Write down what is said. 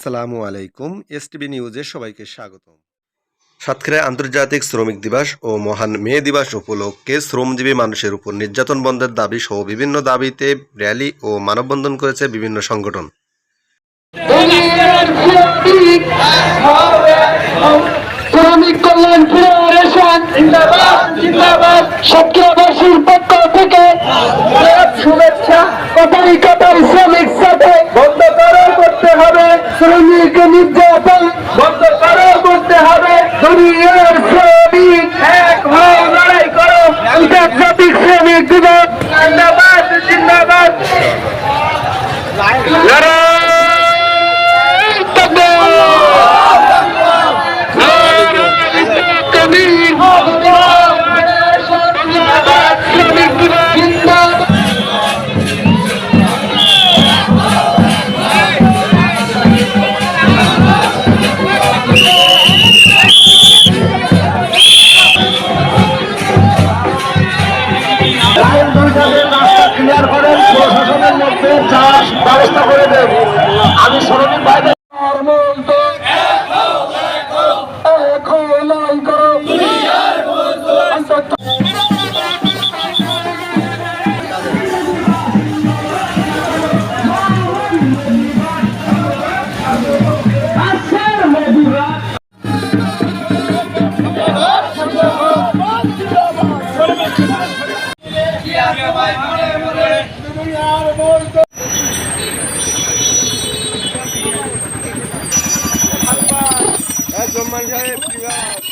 আসসালামু আলাইকুম এসটিভি নিউজে সবাইকে স্বাগতম। সাতক্ষীরায় আন্তর্জাতিক শ্রমিক দিবস ও মহান মে দিবস উপলক্ষে শ্রমজীবী মানুষের উপর নির্যাতন বন্ধের দাবি সহ বিভিন্ন দাবিতে র্যালি ও মানববন্ধন করেছে বিভিন্ন সংগঠন। শ্রমিক কল্যাণ ফেডারেশন জিন্দাবাদ জিন্দাবাদ। পক্ষ থেকে শুভেচ্ছা কথাই কথাই শ্রমিক সাথে বন্ধ করো করতে হবে শ্রমিক নির্যাতন বন্ধ করো করতে হবে দুনিয়ার শ্রমিক। এক হও, লড়াই করো। আন্তর্জাতিক শ্রমিক দিবস। জিন্দাবাদ জিন্দাবাদ। ব্যবস্থা করে আমি শ্রমিক বাইরে mal ya de privado.